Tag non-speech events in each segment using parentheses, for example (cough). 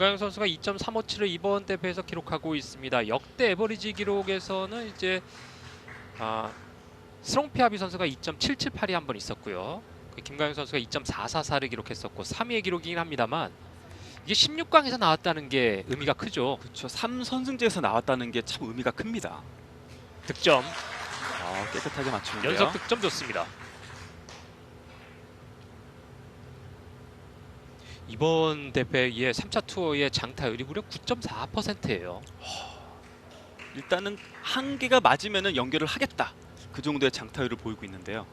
김가영 선수가 2.357을 이번 대회에서 기록하고 있습니다. 역대 에버리지 기록에서는 이제 아, 스롱피 아비 선수가 2.778이 한 번 있었고요. 그 김가영 선수가 2.444를 기록했었고 3위의 기록이긴 합니다만 이게 16강에서 나왔다는 게 의미가 크죠. 그렇죠. 3선승제에서 나왔다는 게 참 의미가 큽니다. 득점, 아, 깨끗하게 맞추는데요. 연속 득점 좋습니다. 이번 대회의 3차 투어의 장타율이 무려 9.4%예요. 일단은 한 개가 맞으면은 연결을 하겠다. 그 정도의 장타율을 보이고 있는데요.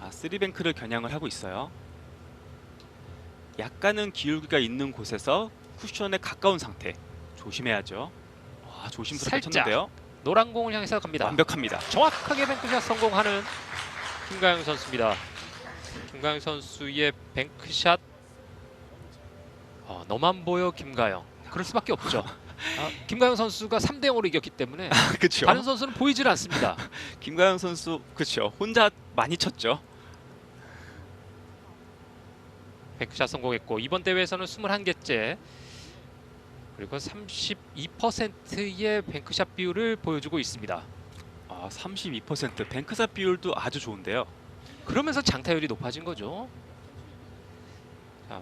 아, 쓰리뱅크를 겨냥을 하고 있어요. 약간은 기울기가 있는 곳에서 쿠션에 가까운 상태. 조심해야죠. 와, 조심스럽게 살짝. 쳤는데요. 노란 공을 향해서 갑니다. 완벽합니다. 정확하게 뱅크샷 성공하는 김가영 선수입니다. 김가영 선수의 뱅크샷 어, 너만 보여 김가영 그럴 수밖에 없죠. (laughs) 아, 김가영 선수가 3대 0으로 이겼기 때문에 그렇죠. 다른 선수는 보이질 않습니다. (laughs) 김가영 선수 그렇죠. 혼자 많이 쳤죠. 뱅크샷 성공했고 이번 대회에서는 21개째 그리고 32%의 뱅크샷 비율을 보여주고 있습니다. 아, 32% 뱅크샷 비율도 아주 좋은데요. 그러면서 장타율이 높아진 거죠. 자,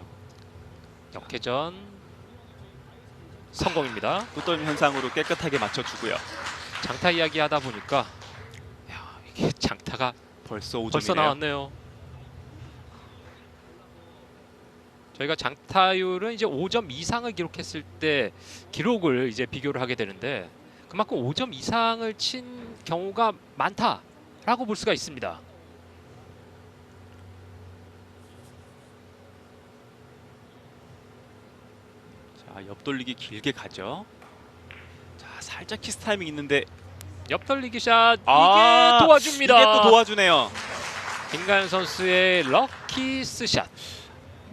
역회전 성공입니다. 또떤 현상으로 깨끗하게 맞춰주고요. 장타 이야기 하다 보니까 야, 이게 장타가 벌써 5점이네요. 벌써 나왔네요. 저희가 장타율은 이제 5점 이상을 기록했을 때 기록을 이제 비교를 하게 되는데 그만큼 5점 이상을 친 경우가 많다라고 볼 수가 있습니다. 자, 옆돌리기 길게 가죠. 자, 살짝 키스 타이밍 있는데 옆돌리기 샷 이게 아, 도와줍니다. 이게 또 도와주네요. 김가연 선수의 럭키 스 샷.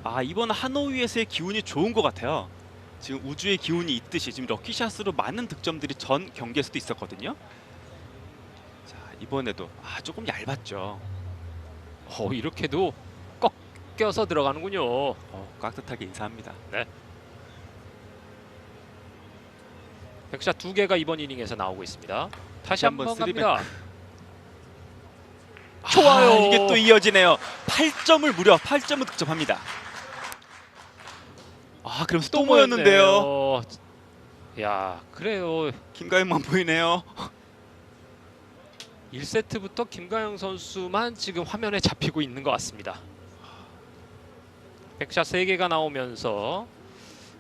아, 이번 하노이에서의 기운이 좋은 것 같아요. 지금 우주의 기운이 있듯이 지금 럭키샷으로 많은 득점들이 전 경기에서도 있었거든요. 자, 이번에도 아, 조금 얇았죠. 어, 이렇게도 꺾여서 들어가는군요. 어, 깍듯하게 인사합니다. 백샷 두 개가 이번 이닝에서 나오고 있습니다. 다시 한번 쓰리백. 갑니다. 좋아요. 아, 이게 또 이어지네요. 8점을 무려 8점을 득점합니다. 아, 그러면서 또, 모였는데요. 야, 그래요. 김가연만 보이네요. (laughs) 1세트부터 김가영 선수만 지금 화면에 잡히고 있는 것 같습니다. 백샷 3개가 나오면서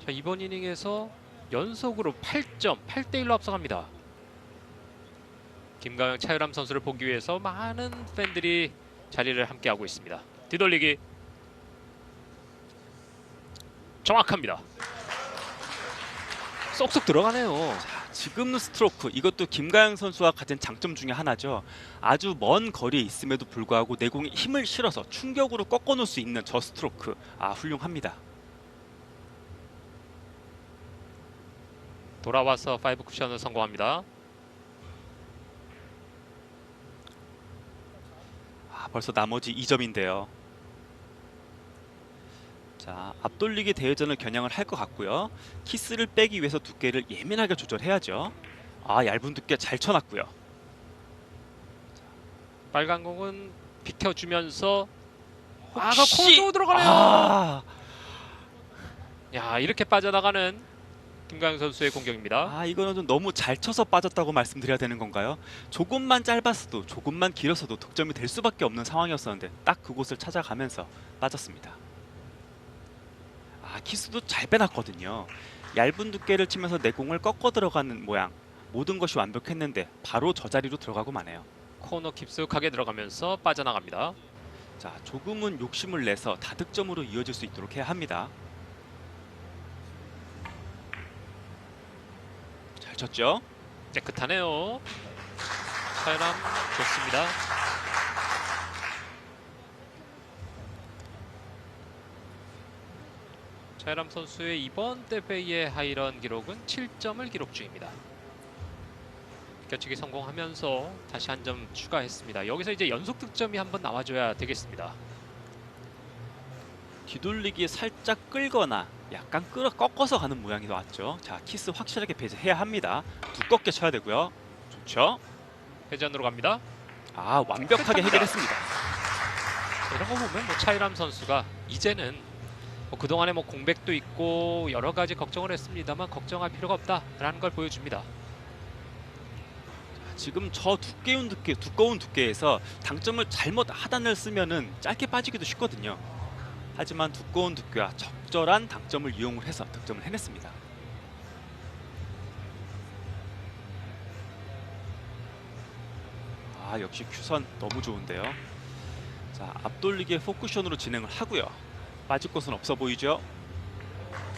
자, 이번 이닝에서 연속으로 8점, 8대 1로 앞서갑니다. 김가영 차유람 선수를 보기 위해서 많은 팬들이 자리를 함께 하고 있습니다. 뒤돌리기 정확합니다. 쏙쏙 들어가네요. 지금 스트로크 이것도 김가영 선수와 가진 장점 중에 하나죠. 아주 먼 거리에 있음에도 불구하고 내공에 힘을 실어서 충격으로 꺾어놓을 수 있는 저 스트로크 아 훌륭합니다. 돌아와서 5 쿠션을 성공합니다. 아 벌써 나머지 2점인데요. 자 앞돌리기 대회전을 겨냥을 할 것 같고요. 키스를 빼기 위해서 두께를 예민하게 조절해야죠. 아 얇은 두께 잘 쳐놨고요. 빨간 공은 비켜주면서 아가 코너 들어가네요. 아, 야 이렇게 빠져나가는 김가영 선수의 공격입니다. 아 이거는 좀 너무 잘 쳐서 빠졌다고 말씀드려야 되는 건가요? 조금만 짧았어도 조금만 길었어도 득점이 될 수밖에 없는 상황이었었는데 딱 그곳을 찾아가면서 빠졌습니다. 아 키스도 잘 빼놨거든요. 얇은 두께를 치면서 내공을 꺾어 들어가는 모양. 모든 것이 완벽했는데 바로 저 자리로 들어가고 마네요. 코너 깊숙하게 들어가면서 빠져나갑니다. 자 조금은 욕심을 내서 다득점으로 이어질 수 있도록 해야 합니다. 잘 쳤죠? 깨끗하네요. 차이람 좋습니다. 차이람 선수의 이번 대회의 하이런 기록은 7점을 기록 중입니다. 제껴치기 성공하면서 다시 한 점 추가했습니다. 여기서 이제 연속 득점이 한번 나와줘야 되겠습니다. 뒤돌리기에 살짝 끌거나 약간 끌어 꺾어서 가는 모양이 나왔죠. 자 키스 확실하게 배제해야 합니다. 두껍게 쳐야 되고요. 좋죠. 회전으로 갑니다. 아 완벽하게 해결했습니다. 이런 거 보면 뭐 차이람 선수가 이제는 뭐 그동안에 뭐 공백도 있고 여러 가지 걱정을 했습니다만 걱정할 필요가 없다라는 걸 보여줍니다. 지금 저 두께운 두께 두꺼운 두께에서 당점을 잘못 하단을 쓰면은 짧게 빠지기도 쉽거든요. 하지만 두꺼운 두께와 적절한 당점을 이용을 해서 득점을 해냈습니다. 아 역시 큐선 너무 좋은데요. 자 앞돌리기의 포쿠션으로 진행을 하고요. 빠질 곳은 없어 보이죠.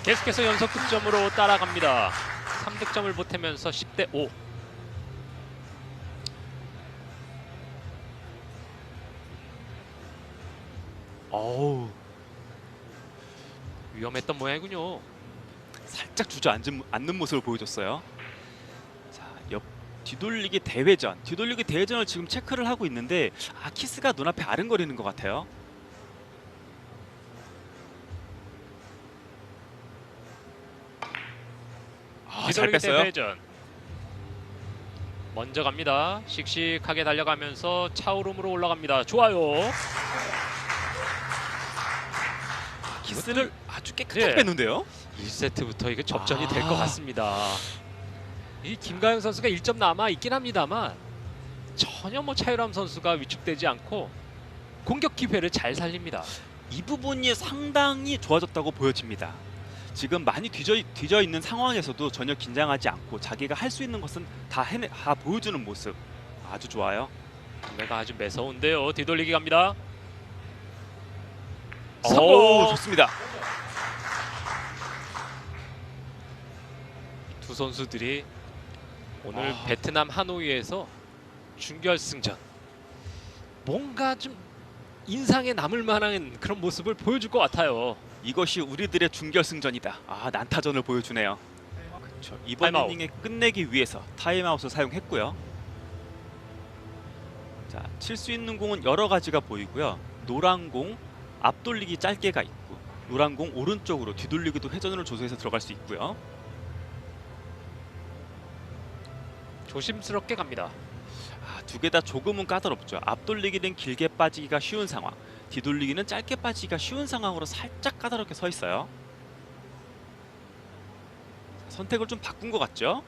계속해서 연속 득점으로 따라갑니다. 3득점을 보태면서 10대 5. 어우 위험했던 모양이군요. 살짝 주저앉은 않는 모습을 보여줬어요. 자, 옆 뒤돌리기 대회전, 뒤돌리기 대회전을 지금 체크를 하고 있는데 아 키스가 눈앞에 아른거리는 것 같아요. 아, 잘 뺐어요. 대회전. 먼저 갑니다. 씩씩하게 달려가면서 차오름으로 올라갑니다. 좋아요. 키스를 아주 깨끗하게 예. 뺐는데요. 1세트부터 이게 접전이 아. 될것 같습니다. 이 김가영 선수가 1점 남아 있긴 합니다만 전혀 뭐 차유람 선수가 위축되지 않고 공격 기회를 잘 살립니다. 이 부분이 상당히 좋아졌다고 보여집니다. 지금 많이 뒤져, 뒤져 있는 상황에서도 전혀 긴장하지 않고 자기가 할 수 있는 것은 다 해내 다 보여주는 모습 아주 좋아요. 내가 아주 매서운데요. 뒤돌리기 갑니다. 오! 좋습니다. 두 선수들이 오늘 아. 베트남 하노이에서 준결승전 뭔가 좀 인상에 남을 만한 그런 모습을 보여줄 것 같아요. 이것이 우리들의 준결승전이다. 아 난타전을 보여주네요. 그렇죠. 이번 타임아웃. 이닝에 끝내기 위해서 타임아웃을 사용했고요. 자, 칠 수 있는 공은 여러 가지가 보이고요. 노란 공 앞돌리기 짧게가 있고 노란 공 오른쪽으로 뒤돌리기도 회전으로 조소해서 들어갈 수 있고요. 조심스럽게 갑니다. 아, 두 개 다 조금은 까다롭죠. 앞돌리기는 길게 빠지기가 쉬운 상황, 뒤돌리기는 짧게 빠지기가 쉬운 상황으로 살짝 까다롭게 서 있어요. 자, 선택을 좀 바꾼 것 같죠?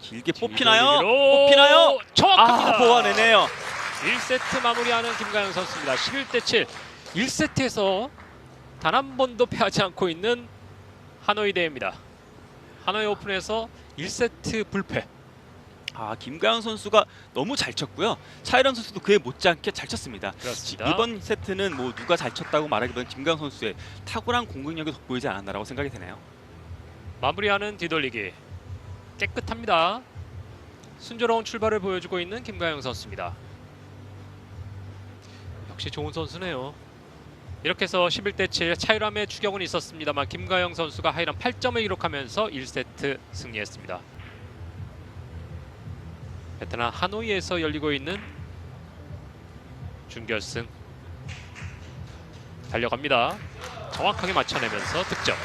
길게 뽑히나요? 뽑히나요? 정확합니다. 아, 보완해내요. 1세트 마무리하는 김가영 선수입니다. 11대 7. 1세트에서 단 한 번도 패하지 않고 있는 하노이 대회입니다. 하노이 오픈에서 1세트 불패. 아, 김가연 선수가 너무 잘 쳤고요. 차이런 선수도 그에 못지않게 잘 쳤습니다. 그렇습니다. 이번 세트는 뭐 누가 잘 쳤다고 말하기보다는 김가연 선수의 탁월한 공격력이 돋보이지 않았나라고 생각이 되네요. 마무리하는 뒤돌리기 깨끗합니다. 순조로운 출발을 보여주고 있는 김가영 선수입니다. 역시 좋은 선수네요. 이렇게 해서 11대 7 차이람의 추격은 있었습니다만 김가영 선수가 하이람 8점을 기록하면서 1세트 승리했습니다. 베트남 하노이에서 열리고 있는 준결승 달려갑니다. 정확하게 맞춰내면서 득점.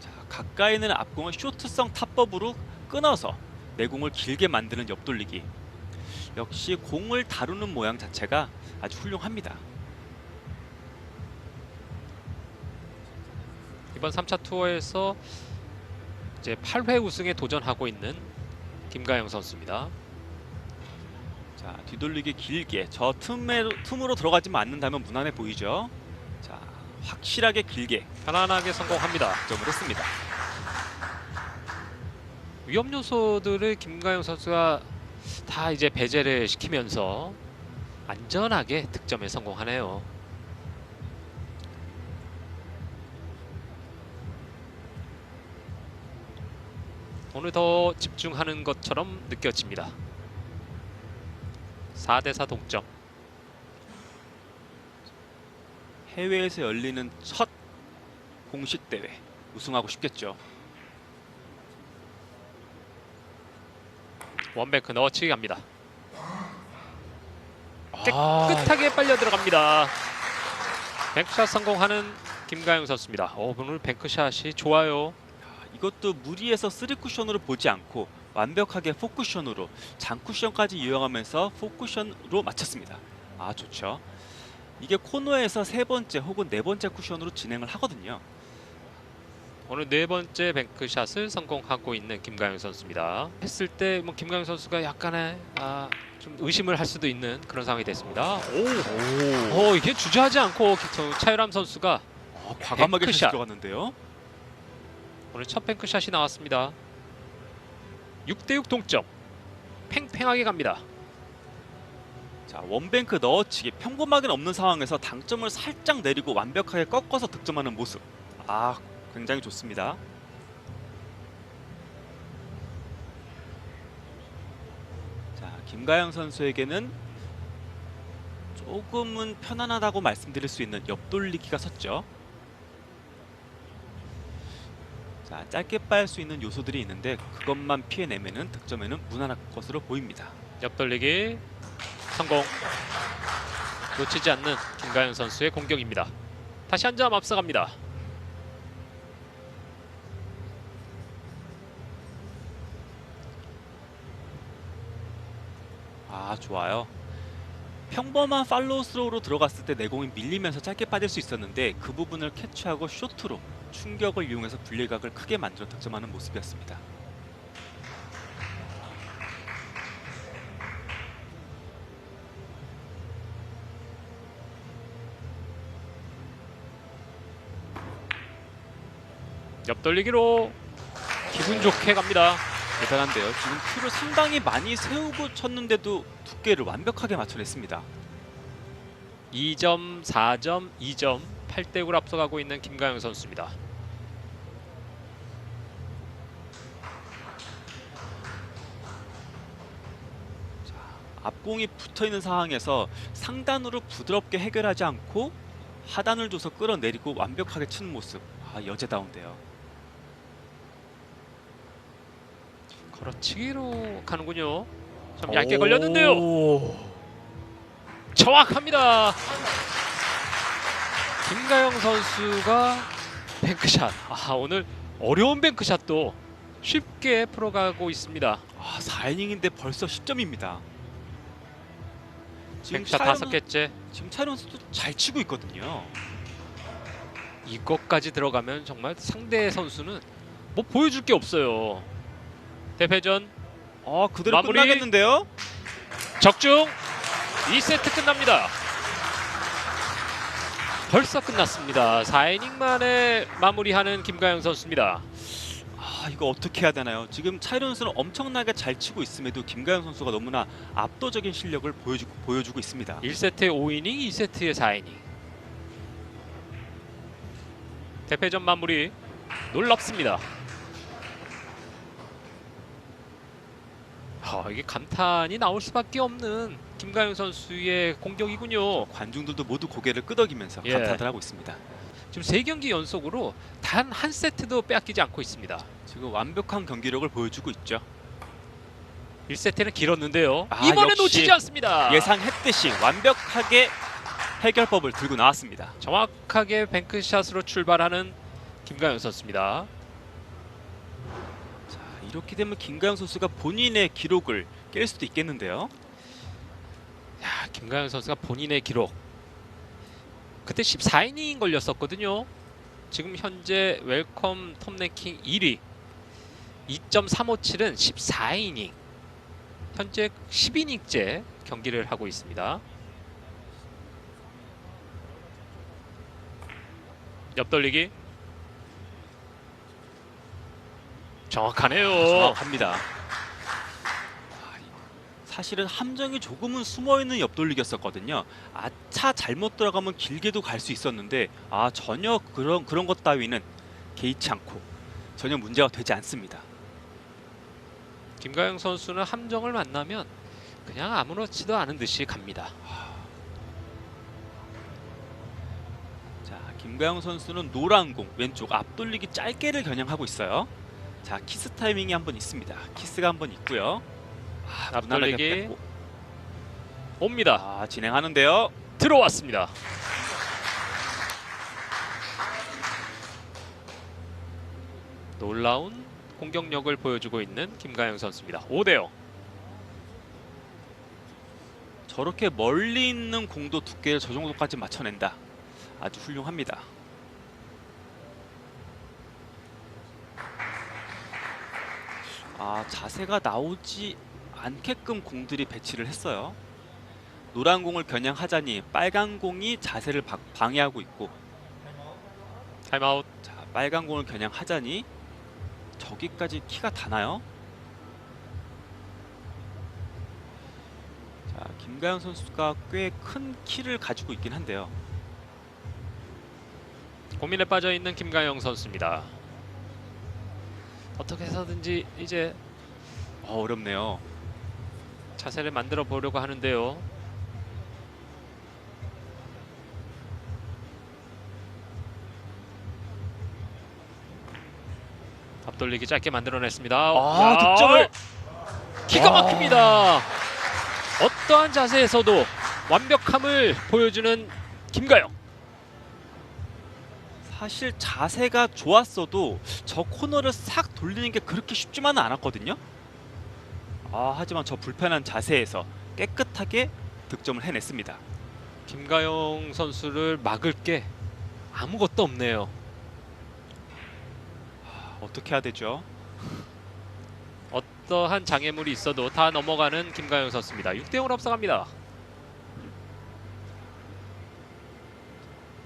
자, 가까이 있는 앞공을 쇼트성 탑법으로 끊어서 내공을 길게 만드는 옆돌리기. 역시 공을 다루는 모양 자체가 아주 훌륭합니다. 이번 3차 투어에서 이제 8회 우승에 도전하고 있는 김가영 선수입니다. 자, 뒤돌리기 길게 저 틈에, 틈으로 들어가지만 않는다면 무난해 보이죠? 자, 확실하게 길게 편안하게 성공합니다. 득점을 했습니다. 위험 요소들을 김가영 선수가 다 이제 배제를 시키면서 안전하게 득점에 성공하네요. 오늘 더 집중하는 것처럼 느껴집니다. 4대4 동점. 해외에서 열리는 첫 공식 대회 우승하고 싶겠죠. 원뱅크 넣어치기 갑니다. 아, 깨끗하게 빨려 들어갑니다. 뱅크샷 성공하는 김가영 선수입니다. 어, 오늘 뱅크샷이 좋아요. 이것도 무리해서 쓰리 쿠션으로 보지 않고 완벽하게 포 쿠션으로 장 쿠션까지 이용하면서 포 쿠션으로 맞췄습니다. 아 좋죠. 이게 코너에서 세 번째 혹은 네 번째 쿠션으로 진행을 하거든요. 오늘 네 번째 뱅크샷을 성공하고 있는 김가영 선수입니다. 했을 때 뭐 김가영 선수가 약간의 아, 좀 의심을 할 수도 있는 그런 상황이 됐습니다. 오, 어, 이게 주저하지 않고 기- 차유람 선수가 아, 과감하게. 샷 들어갔는데요. 오늘 첫 뱅크샷이 나왔습니다. 6대6 동점. 팽팽하게 갑니다. 자 원뱅크 넣어치기 평범하게는 없는 상황에서 당점을 살짝 내리고 완벽하게 꺾어서 득점하는 모습. 아 굉장히 좋습니다. 자 김가영 선수에게는 조금은 편안하다고 말씀드릴 수 있는 옆돌리기가 섰죠. 자 짧게 빨 수 있는 요소들이 있는데 그것만 피해내면은 득점에는 무난할 것으로 보입니다. 옆돌리기 성공. 놓치지 않는 김가영 선수의 공격입니다. 다시 한 점 앞서갑니다. 아 좋아요. 평범한 팔로우 스로우로 들어갔을 때 내공이 밀리면서 짧게 빠질 수 있었는데 그 부분을 캐치하고 쇼트로 충격을 이용해서 분리각을 크게 만들어 득점하는 모습이었습니다. 옆돌리기로 기분 좋게 갑니다. 대단한데요. 지금 큐를 상당히 많이 세우고 쳤는데도 두께를 완벽하게 맞춰냈습니다. 2점, 4점, 2점, 8대 9로 앞서가고 있는 김가영 선수입니다. 앞공이 붙어 있는 상황에서 상단으로 부드럽게 해결하지 않고 하단을 줘서 끌어내리고 완벽하게 치는 모습. 아 여제다운데요. 걸어치기로 가는군요. 좀 얇게 걸렸는데요. 정확합니다. 김가영 선수가 뱅크샷. 아 오늘 어려운 뱅크샷도 쉽게 풀어가고 있습니다. 아 4이닝인데 벌써 10점입니다. 차이론- 다섯 개째. 지금 차이론 선수도 잘 치고 있거든요. 이것까지 들어가면 정말 상대 선수는 뭐 보여줄 게 없어요. 대패전 아 그대로 마무리. 끝나겠는데요? 적중 2세트 끝납니다. 벌써 끝났습니다. 4이닝 만에 마무리하는 김가영 선수입니다. 아 이거 어떻게 해야 되나요? 지금 차이론 선수는 엄청나게 잘 치고 있음에도 김가영 선수가 너무나 압도적인 실력을 보여주고 보여주고 있습니다. 1세트에 5이닝, 2세트에 4이닝. 대패전 마무리 놀랍습니다. 아, 이게 감탄이 나올 수밖에 없는 김가영 선수의 공격이군요. 관중들도 모두 고개를 끄덕이면서 예. 감탄을 하고 있습니다. 지금 세 경기 연속으로 단 한 세트도 빼앗기지 않고 있습니다. 지금 완벽한 경기력을 보여주고 있죠. 1세트는 길었는데요. 아, 이번에 역시 놓치지 않습니다. 예상했듯이 완벽하게 해결법을 들고 나왔습니다. 정확하게 뱅크샷으로 출발하는 김가영 선수입니다. 자, 이렇게 되면 김가영 선수가 본인의 기록을 깰 수도 있겠는데요. 야, 김가영 선수가 본인의 기록 그때 14이닝 걸렸었거든요. 지금 현재 웰컴 톱 랭킹 1위 2.357은 14이닝 현재 10이닝째 경기를 하고 있습니다. 옆돌리기 정확하네요. 정확합니다. 아, 사실은 함정이 조금은 숨어 있는 옆돌리기였었거든요. 아, 차 잘못 들어가면 길게도 갈 수 있었는데 아 전혀 그런 그런 것 따위는 개의치 않고 전혀 문제가 되지 않습니다. 김가영 선수는 함정을 만나면 그냥 아무렇지도 않은 듯이 갑니다. 김가영 선수는 노란 공 왼쪽 앞돌리기 짧게를 겨냥하고 있어요. 자 키스 타이밍이 한 번 있습니다. 키스가 한 번 있고요. 아, 앞돌리기. 옵니다. 아 진행하는데요. 들어왔습니다. 놀라운 공격력을 보여주고 있는 김가영 선수입니다. 5대 0. 저렇게 멀리 있는 공도 두께를 저 정도까지 맞춰낸다. 아주 훌륭합니다. 아 자세가 나오지 않게끔 공들이 배치를 했어요. 노란 공을 겨냥하자니 빨간 공이 자세를 바- 방해하고 있고 타임아웃. 자 빨간 공을 겨냥하자니 저기까지 키가 다나요? 자 김가영 선수가 꽤 큰 키를 가지고 있긴 한데요. 고민에 빠져 있는 김가영 선수입니다. 어떻게 해서든지 이제 어, 어렵네요. 자세를 만들어 보려고 하는데요. 앞돌리기 짧게 만들어냈습니다. 아, 야, 득점을! 기가 와. 막힙니다. 어떠한 자세에서도 완벽함을 보여주는 김가영. 사실 자세가 좋았어도 저 코너를 싹 돌리는 게 그렇게 쉽지만은 않았거든요. 아 하지만 저 불편한 자세에서 깨끗하게 득점을 해냈습니다. 김가영 선수를 막을 게 아무것도 없네요. 아, 어떻게 해야 되죠? 어떠한 장애물이 있어도 다 넘어가는 김가영 선수입니다. 6대 0으로 앞서갑니다.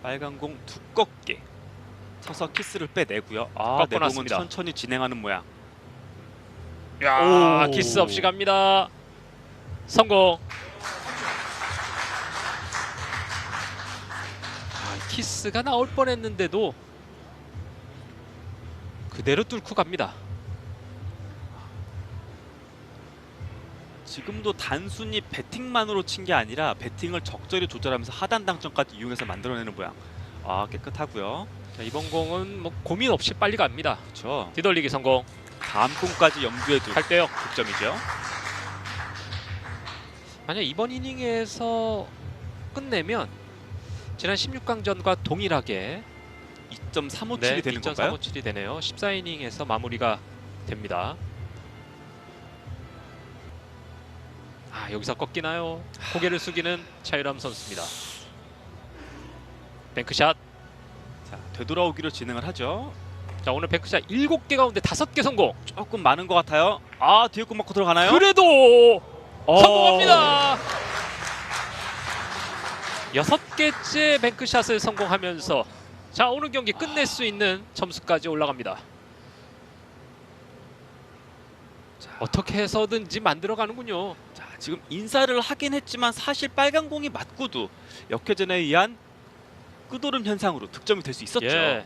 빨간 공 두껍게 쳐서 키스를 빼내고요. 아 꺾고 내공은 났습니다. 천천히 진행하는 모양. 야, 오. 키스 없이 갑니다. 성공. 아, 키스가 나올 뻔했는데도 그대로 뚫고 갑니다. 지금도 단순히 배팅만으로 친 게 아니라 배팅을 적절히 조절하면서 하단 당점까지 이용해서 만들어내는 모양. 아 깨끗하고요. 자, 이번 공은 뭐 고민 없이 빨리 갑니다. 그렇죠. 뒤돌리기 성공. 다음 공까지 염두에 두고 8대 0. 득점이죠. 만약 이번 이닝에서 끝내면 지난 16강전과 동일하게 2.357이 네, 되는 건가요? 2.357이 되네요. 14이닝에서 마무리가 됩니다. 아 여기서 꺾이나요? 고개를 숙이는 차유람 선수입니다. 뱅크샷. 자, 되돌아오기로 진행을 하죠. 자 오늘 뱅크샷 7개 가운데 5개 성공. 조금 많은 것 같아요. 아 뒤에 공 맞고 들어가나요? 그래도 어. 성공합니다. 여섯 개째 뱅크샷을 성공하면서 자 오늘 경기 끝낼 수 있는 점수까지 올라갑니다. 자, 어떻게 해서든지 만들어가는군요. 자, 지금 인사를 하긴 했지만 사실 빨간 공이 맞고도 역회전에 의한 끄도름 현상으로 득점이 될 수 있었죠. 예.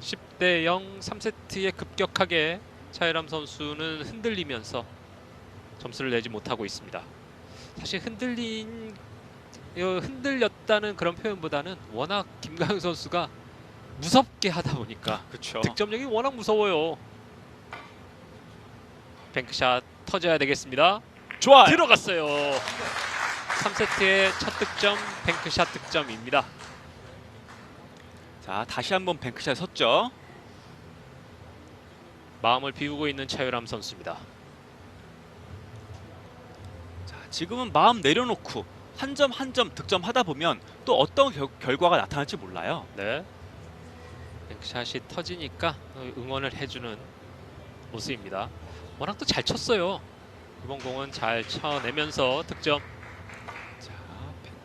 10대 0 3세트에 급격하게 차이람 선수는 흔들리면서 점수를 내지 못하고 있습니다. 사실 흔들린 어, 흔들렸다는 그런 표현보다는 워낙 김가영 선수가 무섭게 하다 보니까 그렇죠. 득점력이 워낙 무서워요. 뱅크샷 터져야 되겠습니다. 좋아요. 들어갔어요. 3세트의 첫 득점 뱅크샷 득점입니다. 자 다시 한번 뱅크샷 섰죠. 마음을 비우고 있는 차유람 선수입니다. 자 지금은 마음 내려놓고 한 점 한 점 득점하다 보면 또 어떤 결, 결과가 나타날지 몰라요. 네. 뱅크샷이 터지니까 응원을 해주는 모습입니다. 워낙 또 잘 쳤어요. 이번 공은 잘 쳐내면서 득점. 자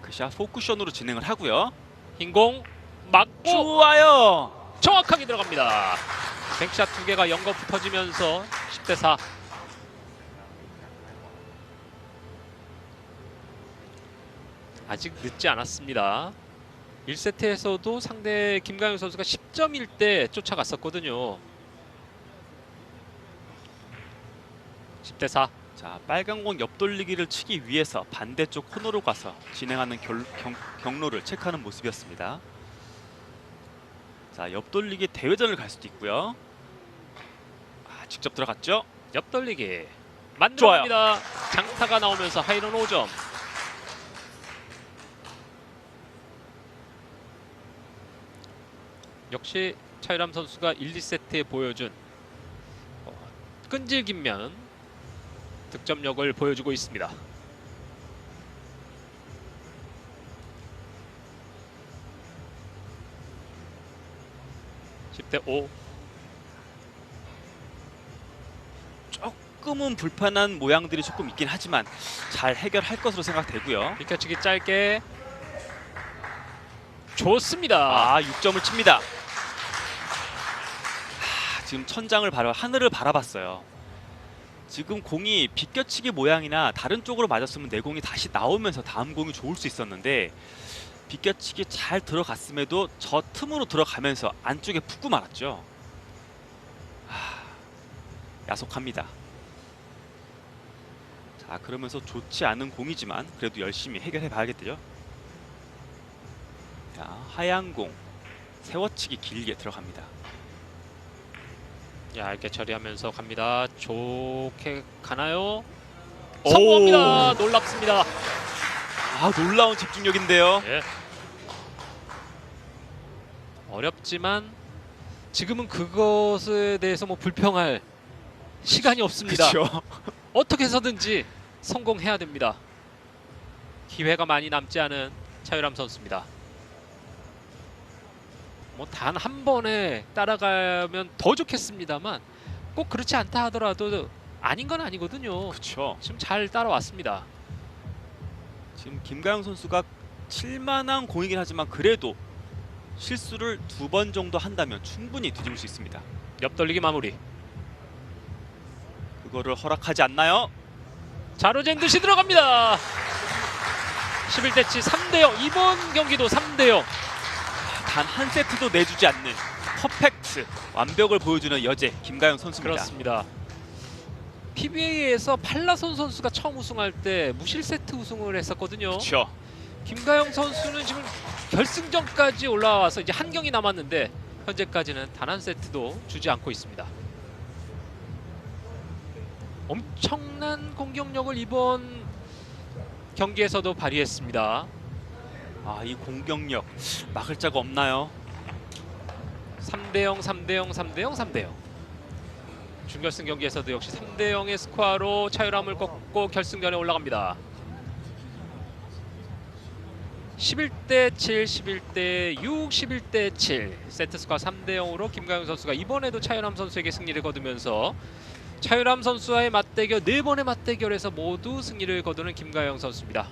뱅크샷 포쿠션으로 진행을 하고요. 흰공 맞고 좋아요. 정확하게 들어갑니다. 뱅크샷 두 개가 연거푸 터지면서 10대 4. 아직 늦지 않았습니다. 1세트에서도 상대 김가영 선수가 10점일 때 쫓아갔었거든요. 10대 4. 자 빨간 공 옆돌리기를 치기 위해서 반대쪽 코너로 가서 진행하는 결, 경, 경로를 체크하는 모습이었습니다. 자 옆돌리기 대회전을 갈 수도 있고요. 아 직접 들어갔죠? 옆돌리기 만들어갑니다. 장타가 나오면서 하이런 5점. 역시 차유람 선수가 1, 2세트에 보여준 어, 끈질긴 면 득점력을 보여주고 있습니다. 10대 5 조금은 불편한 모양들이 조금 있긴 하지만 잘 해결할 것으로 생각되고요. 비켜치기 짧게 좋습니다. 아 6점을 칩니다. 아, 지금 천장을 바라 하늘을 바라봤어요. 지금 공이 비껴치기 모양이나 다른 쪽으로 맞았으면 내 공이 다시 나오면서 다음 공이 좋을 수 있었는데 비껴치기 잘 들어갔음에도 저 틈으로 들어가면서 안쪽에 푹고 말았죠. 아, 야속합니다. 자 그러면서 좋지 않은 공이지만 그래도 열심히 해결해 봐야겠죠. 자 하얀 공 세워치기 길게 들어갑니다. 얇게 처리하면서 갑니다. 좋게 가나요? 오! 성공합니다. 놀랍습니다. 아 놀라운 집중력인데요. 예. 어렵지만 지금은 그것에 대해서 뭐 불평할 시간이 없습니다. 그렇죠. 어떻게 해서든지 성공해야 됩니다. 기회가 많이 남지 않은 차유람 선수입니다. 뭐 단 한 번에 따라가면 더 좋겠습니다만 꼭 그렇지 않다 하더라도 아닌 건 아니거든요. 그렇죠. 지금 잘 따라왔습니다. 지금 김가영 선수가 칠만한 공이긴 하지만 그래도 실수를 두 번 정도 한다면 충분히 뒤집을 수 있습니다. 옆돌리기 마무리. 그거를 허락하지 않나요? 자로젠 듯이 들어갑니다. 11대치 3대 0. 이번 경기도 3대 0. 단 한 세트도 내주지 않는 퍼펙트 완벽을 보여주는 여제 김가영 선수입니다. 그렇습니다. PBA에서 팔라손 선수가 처음 우승할 때 무실 세트 우승을 했었거든요. 그렇죠. 김가영 선수는 지금 결승전까지 올라와서 이제 한 경기 남았는데 현재까지는 단 한 세트도 주지 않고 있습니다. 엄청난 공격력을 이번 경기에서도 발휘했습니다. 아 이 공격력 막을 자가 없나요? 3대 0, 3대 0, 3대 0, 3대 0. 준결승 경기에서도 역시 3대 0의 스코어로 차유람을 꺾고 결승전에 올라갑니다. 11대 7, 11대 6, 11대 7 세트 스코어 3대 0으로 김가영 선수가 이번에도 차유람 선수에게 승리를 거두면서 차유람 선수와의 맞대결 네 번의 맞대결에서 모두 승리를 거두는 김가영 선수입니다.